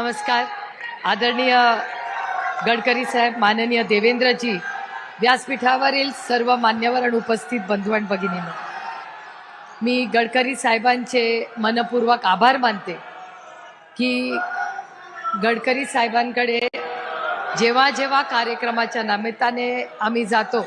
नमस्कार. आदरणीय गडकरी साहेब माननीय देवेंद्रजी व्यासपीठावरील सर्व मान्यवर आणि उपस्थित बंधू आणि भगिनींनो. मी गडकरी साहेबांचे मनपूर्वक आभार मानते की गडकरी साहेबांकडे जेव्हा जेव्हा कार्यक्रमाच्या निमित्ताने आम्ही जातो